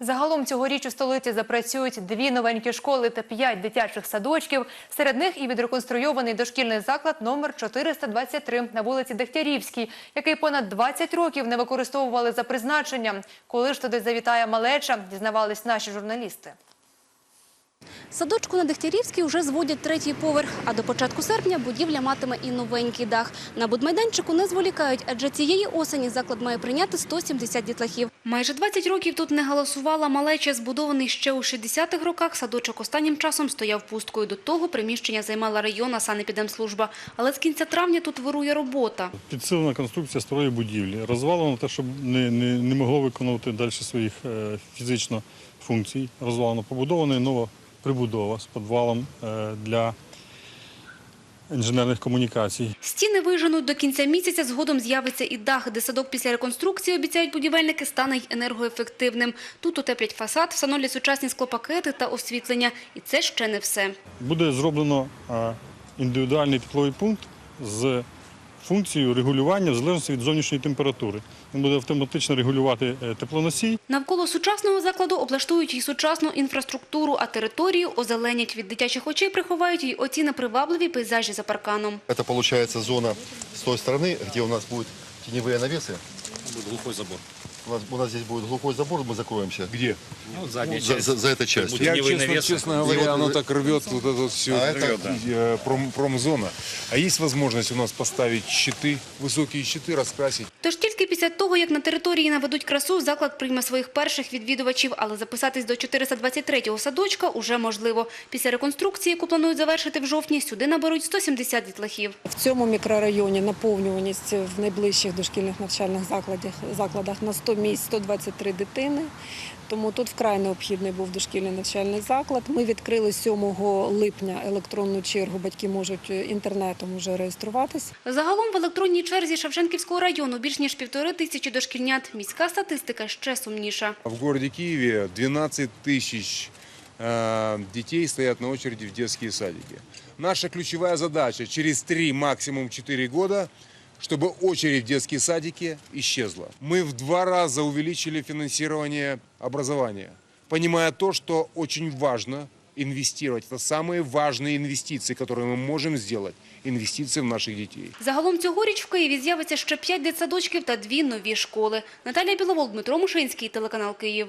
Загалом цьогоріч у столиці запрацюють дві новенькі школи та п'ять дитячих садочків. Серед них і відреконструйований дошкільний заклад номер 423 на вулиці Дегтярівській, який понад 20 років не використовували за призначенням. Коли ж туди завітає малеча, дізнавались наші журналісти. Садочку на Дегтярівській вже зводять третій поверх, а до початку серпня будівля матиме і новенький дах. На будмайданчику не зволікають, адже цієї осені заклад має прийняти 170 дітлахів. Майже 20 років тут не галасувала малеча. Збудований ще у 60-х роках, садочок останнім часом стояв пусткою. До того приміщення займала районна санепідемслужба. Але з кінця травня тут вирує робота. Підсилена конструкція старої будівлі. Розвалено те, щоб не, не, не могло виконувати далі своїх е, фізично функцій. Розвалено побудована нова прибудова з підвалом е, для інженерних комунікацій. Стіни виженуть до кінця місяця, згодом з'явиться і дах, де садок після реконструкції, обіцяють будівельники, стане й енергоефективним. Тут утеплять фасад, встановлять сучасні склопакети та освітлення. І це ще не все. Буде зроблено е, індивідуальний тепловий пункт з функцією регулювання в залежності від зовнішньої температури. Він буде автоматично регулювати е, теплоносій Навколо сучасного закладу облаштують і сучасну інфраструктуру, а територію озеленять. Від дитячих очей приховають і оці непривабливі пейзажі за парканом. Это получается зона с той стороны, где у нас будут теневые навесы. Будет глухой забор. У нас, у нас здесь будет глухой забор, мы закроемся. Где? Ну, вот задняя За, часть. за, за этой частью. Будет Я, теневые честно, навесы. честно И говоря, вот оно вы- так рвет вот это вот все, А это- э, пром, промзона. А есть возможность у нас поставить щиты, высокие щиты, раскрасить? Тож тільки після того, як на території наведуть красу, заклад прийме своїх перших відвідувачів, але записатись до 423-го садочка уже можливо. Після реконструкції, яку планують завершити в жовтні, сюди наберуть 170 дітлахів. В цьому мікрорайоні наповнюваність в найближчих дошкільних навчальних закладах, закладах на 100 місць 123 дитини. Тому тут вкрай необхідний був дошкільний навчальний заклад. Ми відкрили 7 липня електронну чергу. Батьки можуть е, інтернетом вже реєструватись. Загалом в електронній черзі Шевченківського району більш ніж півтори тисячі дошкільнят. Міська статистика ще сумніша. В городе Киеве 12 тысяч э, детей стоят на очереди в детские садики. Наша ключевая задача через 3, максимум 4 года, чтобы очередь в детские садики исчезла. Мы в два раза увеличили финансирование образования, понимая то, что очень важно инвестировать. Это самые важные инвестиции, которые мы можем сделать. Инвестиции в наших детей. Загалом цьогоріч в Києві з'явиться ще п'ять дитсадочків та дві нові школи. Наталія Біловол, Дмитро Мушинський, телеканал Київ.